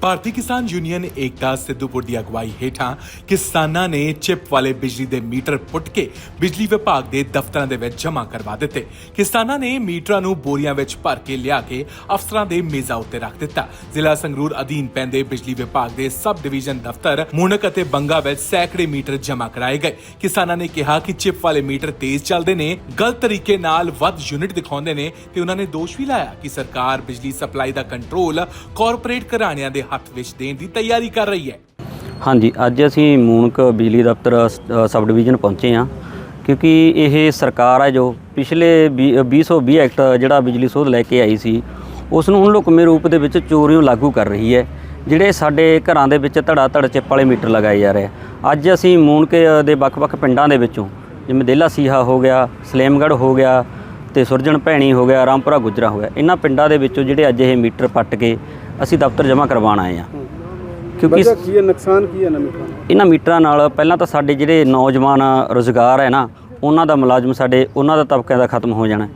ਭਾਰਤੀ ਕਿਸਾਨ ਯੂਨੀਅਨ ਏਕਤਾ ਸਿੱਧੂਪੁਰ ਦੀ ਅਗਵਾਈ ਹੇਠਾਂ ਕਿਸਾਨਾਂ ਨੇ ਚਿਪ ਵਾਲੇ ਬਿਜਲੀ ਦੇ ਮੀਟਰ ਪੁੱਟ ਕੇ ਬਿਜਲੀ ਵਿਭਾਗ ਦੇ ਦਫ਼ਤਰਾਂ ਦੇ ਵਿੱਚ ਜਮ੍ਹਾਂ ਕਰਵਾ ਦਿੱਤੇ। ਕਿਸਾਨਾਂ ਨੇ ਮੀਟਰਾਂ ਨੂੰ ਬੋਰੀਆਂ ਵਿੱਚ ਭਰ ਕੇ ਲਿਆ ਕੇ ਅਫਸਰਾਂ ਦੇ ਮੇਜ਼ਾਂ ਉੱਤੇ ਰੱਖ ਦਿੱਤਾ। ਜ਼ਿਲ੍ਹਾ ਸੰਗਰੂਰ ਅਧੀਨ ਪੈਂਦੇ ਬਿਜਲੀ ਵਿਭਾਗ ਦੇ ਸਬ ਡਿਵੀਜ਼ਨ ਦਫ਼ਤਰ ਮੁਣਕ ਅਤੇ ਬੰਗਾ ਵਿੱਚ ਸੈਂਕੜੇ ਮੀਟਰ ਜਮ੍ਹਾਂ ਕਰਾਏ ਗਏ। ਕਿਸਾਨਾਂ ਨੇ ਕਿਹਾ ਕਿ ਚਿਪ ਵਾਲੇ ਮੀਟਰ ਤੇਜ਼ ਚੱਲਦੇ ਨੇ, ਗਲਤ ਤਰੀਕੇ ਨਾਲ ਵੱਧ ਯੂਨਿਟ ਦਿਖਾਉਂਦੇ ਨੇ ਤੇ ਉਹਨਾਂ ਨੇ ਦੋਸ਼ ਵੀ ਲਾਇਆ ਕਿ ਸਰਕਾਰ ਬਿਜਲੀ ਸਪਲਾਈ ਦਾ ਕੰਟਰੋਲ ਕਾਰਪੋਰੇਟ ਘਰਾਣਿਆਂ ਦੇ ਹੱਥ ਵਿੱਚ ਦੇਣ ਦੀ ਤਿਆਰੀ ਕਰ ਰਹੀ ਹੈ। ਹਾਂਜੀ, ਅੱਜ ਅਸੀਂ ਮੂਨਕ ਬਿਜਲੀ ਦਫ਼ਤਰ ਸਬ ਡਿਵੀਜ਼ਨ ਪਹੁੰਚੇ ਹਾਂ ਕਿਉਂਕਿ ਇਹ ਸਰਕਾਰ ਹੈ ਜੋ ਪਿਛਲੇ ਵੀਹ- 2020 ਐਕਟ ਜਿਹੜਾ ਬਿਜਲੀ ਸੋਧ ਲੈ ਕੇ ਆਈ ਸੀ ਉਸ ਨੂੰ ਹੁਣ ਲੁਕਮੇ ਰੂਪ ਦੇ ਵਿੱਚ ਚੋਰੀਆਂ ਲਾਗੂ ਕਰ ਰਹੀ ਹੈ, ਜਿਹੜੇ ਸਾਡੇ ਘਰਾਂ ਦੇ ਵਿੱਚ ਧੜਾ ਧੜ ਚਿੱਪ ਵਾਲੇ ਮੀਟਰ ਲਗਾਏ ਜਾ ਰਹੇ ਅੱਜ ਅਸੀਂ ਮੂਨਕ ਦੇ ਵੱਖ-ਵੱਖ ਪਿੰਡਾਂ ਦੇ ਵਿੱਚੋਂ ਜਿਵੇਂ ਦੇਲਾ ਸੀਹਾ ਹੋ ਗਿਆ, ਸਲੇਮਗੜ੍ਹ ਹੋ ਗਿਆ ਤੇ ਸੁਰਜਣ ਭੈਣੀ ਹੋ ਗਿਆ, ਰਾਮਪੁਰਾ ਗੁਜਰਾ ਹੋ ਗਿਆ, ਇਹਨਾਂ ਪਿੰਡਾਂ ਦੇ ਵਿੱਚੋਂ ਜਿਹੜੇ ਅੱਜ ਇਹ ਮੀਟਰ ਪੱਟ ਕੇ ਅਸੀਂ ਦਫ਼ਤਰ ਜਮ੍ਹਾਂ ਕਰਵਾਉਣ ਆਏ ਆ ਕਿਉਂਕਿ ਵਜ੍ਹਾ ਕੀ ਹੈ? ਨੁਕਸਾਨ ਕੀ ਹੈ ਨਾ ਮੀਟਰਾਂ ਦਾ? ਇਹਨਾਂ ਮੀਟਰਾਂ ਨਾਲ ਪਹਿਲਾਂ ਤਾਂ ਸਾਡੇ ਜਿਹੜੇ ਨੌਜਵਾਨ ਰੋਜ਼ਗਾਰ ਹੈ ਨਾ ਉਹਨਾਂ ਦਾ ਮੁਲਾਜ਼ਮ ਸਾਡੇ ਉਹਨਾਂ ਦਾ ਤਬਕਿਆਂ ਦਾ ਖਤਮ ਹੋ ਜਾਣਾ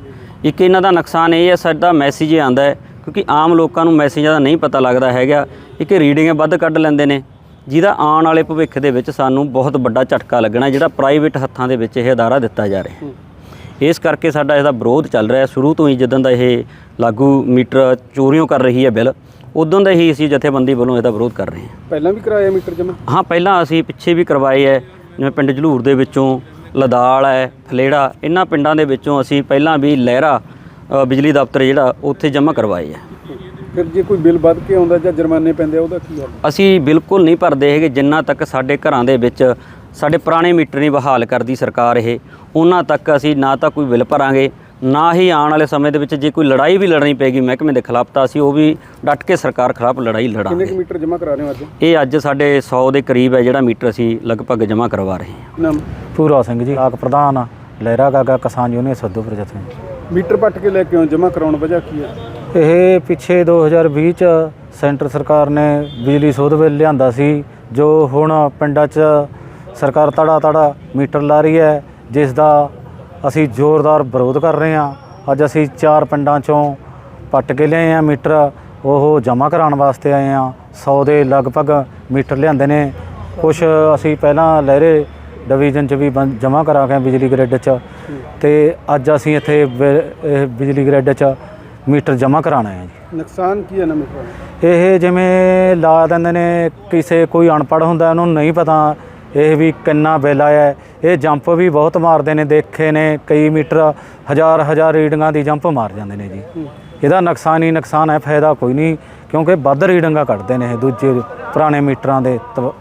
ਇੱਕ ਇਹਨਾਂ ਦਾ ਨੁਕਸਾਨ ਇਹ ਹੈ ਸਾਡਾ ਮੈਸੇਜ ਇਹ ਆਂਦਾ ਹੈ ਕਿਉਂਕਿ ਆਮ ਲੋਕਾਂ ਨੂੰ ਮੈਸੇਜਾਂ ਦਾ ਨਹੀਂ ਪਤਾ ਲੱਗਦਾ ਹੈਗਾ ਇੱਕ ਰੀਡਿੰਗ ਵੱਧ ਕੱਢ ਲੈਂਦੇ ਨੇ। ਜਿਹਦਾ ਆਉਣ ਵਾਲੇ ਭਵਿੱਖ ਦੇ ਵਿੱਚ ਸਾਨੂੰ ਬਹੁਤ ਵੱਡਾ ਝਟਕਾ ਲੱਗਣਾ ਜਿਹੜਾ ਪ੍ਰਾਈਵੇਟ ਹੱਥਾਂ ਦੇ ਵਿੱਚ ਇਹ ਅਦਾਰਾ ਦਿੱਤਾ ਜਾ ਰਿਹਾ ਇਸ ਕਰਕੇ ਸਾਡਾ ਇਹਦਾ ਵਿਰੋਧ ਚੱਲ ਰਿਹਾ ਸ਼ੁਰੂ ਤੋਂ ਹੀ ਜਦੋਂ ਦਾ ਇਹ ਲਾਗੂ ਮੀਟਰ ਚੋਰੀਆਂ ਕਰ ਰਹੀ ਹੈ ਬਿੱਲ ਉਦੋਂ ਦਾ ਹੀ ਅਸੀਂ ਜਥੇਬੰਦੀ ਵੱਲੋਂ ਇਹਦਾ ਵਿਰੋਧ ਕਰ ਰਹੇ ਹਾਂ। ਪਹਿਲਾਂ ਵੀ ਕਰਾਇਆ ਮੀਟਰ ਜਮਾ ਹਾਂ ਪਹਿਲਾਂ ਅਸੀਂ ਪਿੱਛੇ ਵੀ ਕਰਵਾਏ ਹੈ। ਜਿਵੇਂ ਪਿੰਡ ਝਲੂਰ ਦੇ ਵਿੱਚੋਂ ਲਦਾਲ ਹੈ ਫਲੇੜਾ ਇਹਨਾਂ ਪਿੰਡਾਂ ਦੇ ਵਿੱਚੋਂ ਅਸੀਂ ਪਹਿਲਾਂ ਵੀ ਲਹਿਰਾ ਬਿਜਲੀ ਦਫ਼ਤਰ ਜਿਹੜਾ ਉੱਥੇ ਜਮ੍ਹਾਂ ਕਰਵਾਏ ਹੈ। ਫਿਰ ਜੇ ਕੋਈ ਬਿੱਲ ਵੱਧ ਕੇ ਆਉਂਦਾ ਜਾਂ ਜੁਰਮਾਨੇ ਪੈਂਦੇ ਆ ਉਹਦਾ ਕੀ ਹੱਲ? ਅਸੀਂ ਬਿਲਕੁਲ ਨਹੀਂ ਭਰਦੇ ਹੈਗੇ। ਜਿੰਨਾ ਤੱਕ ਸਾਡੇ ਘਰਾਂ ਦੇ ਵਿੱਚ ਸਾਡੇ ਪੁਰਾਣੇ ਮੀਟਰ ਨਹੀਂ ਬਹਾਲ ਕਰਦੀ ਸਰਕਾਰ ਇਹ ਉਹਨਾਂ ਤੱਕ ਅਸੀਂ ਨਾ ਤਾਂ ਕੋਈ ਬਿੱਲ ਭਰਾਂਗੇ ਨਾ ਹੀ ਆਉਣ ਵਾਲੇ ਸਮੇਂ ਦੇ ਵਿੱਚ ਜੇ ਕੋਈ ਲੜਾਈ ਵੀ ਲੜਨੀ ਪੈਗੀ ਮਹਿਕਮੇ ਦੇ ਖਿਲਾਫ ਤਾਂ ਅਸੀਂ ਉਹ ਵੀ ਡਟ ਕੇ ਸਰਕਾਰ ਖਿਲਾਫ ਲੜਾਈ ਕਿੰਨੇ ਲੜਾਂਗੇ ਮੀਟਰ ਜਮਾ ਕਰਾ ਰਹੇ ਹੋ ਅੱਜ? ਇਹ ਅੱਜ ਸਾਡੇ 100 ਦੇ ਕਰੀਬ ਹੈ ਜਿਹੜਾ ਮੀਟਰ ਅਸੀਂ ਲਗਭਗ ਜਮ੍ਹਾਂ ਕਰਵਾ ਰਹੇ ਹਾਂ। ਨਾਮ? ਪੂਰਾ ਸਿੰਘ ਜੀ। ਬਲਾਕ ਪ੍ਰਧਾਨ ਲਹਿਰਾ ਗਾਗਾ ਕਿਸਾਨ ਯੂਨੀਅਨ ਸੱਦੂਪੁਰ ਜਥੇ ਮੀਟਰ ਪੱਟ ਕੇ ਲੈ ਕੇ ਆਉਂ ਜਮਾ ਕਰਾਉਣ ਵਜ੍ਹਾ ਕੀ ਹੈ ਇਹ ਪਿੱਛੇ 2020 ਚ ਸੈਂਟਰ ਸਰਕਾਰ ਨੇ ਬਿਜਲੀ ਸੋਧ ਬਿੱਲ ਲਿਆਂਦਾ ਸੀ ਜੋ ਹੁਣ ਪਿੰਡਾਂ 'ਚ ਸਰਕਾਰ ਤੜਾ ਤੜਾ ਮੀਟਰ ਲਾ ਰਹੀ ਹੈ। ਜਿਸ ਦਾ ਅਸੀਂ ਜ਼ੋਰਦਾਰ ਵਿਰੋਧ ਕਰ ਰਹੇ ਹਾਂ। ਅੱਜ ਅਸੀਂ ਚਾਰ ਪਿੰਡਾਂ 'ਚੋਂ ਪੱਟ ਕੇ ਲਿਆਏ ਹਾਂ ਮੀਟਰ। ਉਹ ਜਮ੍ਹਾਂ ਕਰਾਉਣ ਵਾਸਤੇ ਆਏ ਹਾਂ। 100 ਦੇ ਲਗਭਗ ਮੀਟਰ ਲਿਆਂਦੇ ਨੇ। ਕੁਝ ਅਸੀਂ ਪਹਿਲਾਂ ਲਹਿਰੇ ਡਿਵੀਜ਼ਨ 'ਚ ਵੀ ਜਮ੍ਹਾਂ ਕਰਾ ਕੇ ਬਿਜਲੀ ਗ੍ਰਿਡ 'ਚ। ਤੇ ਅੱਜ ਅਸੀਂ ਇੱਥੇ ਬਿਜਲੀ ਗ੍ਰਿਡ 'ਚ ਮੀਟਰ ਜਮ੍ਹਾਂ ਕਰਾਉਣਾ ਹੈ ਜੀ। ਨੁਕਸਾਨ ਕੀ ਹੈ ਨਾ ਮੀਟਰਾਂ ਇਹ ਜਿਵੇਂ ਲਾ ਦਿੰਦੇ ਨੇ ਕਿਸੇ ਕੋਈ ਅਨਪੜ੍ਹ ਹੁੰਦਾ ਉਹਨੂੰ ਨਹੀਂ ਪਤਾ। ਇਹ ਵੀ ਕਿੰਨਾ ਬਿੱਲ ਹੈ। ਇਹ ਜੰਪ ਵੀ ਬਹੁਤ ਮਾਰਦੇ ਨੇ, ਦੇਖੇ ਨੇ, ਕਈ ਮੀਟਰ, ਹਜ਼ਾਰ ਹਜ਼ਾਰ ਰੀਡਿੰਗਾਂ ਦੀ ਜੰਪ ਮਾਰ ਜਾਂਦੇ ਨੇ ਜੀ ਇਹਦਾ ਨੁਕਸਾਨ ਹੀ ਨੁਕਸਾਨ ਹੈ, ਫਾਇਦਾ ਕੋਈ ਨਹੀਂ, ਕਿਉਂਕਿ ਵੱਧ ਰੀਡਿੰਗਾਂ ਕੱਢਦੇ ਨੇ ਇਹ ਦੂਜੇ ਪੁਰਾਣੇ ਮੀਟਰਾਂ ਦੇ ਤਵ-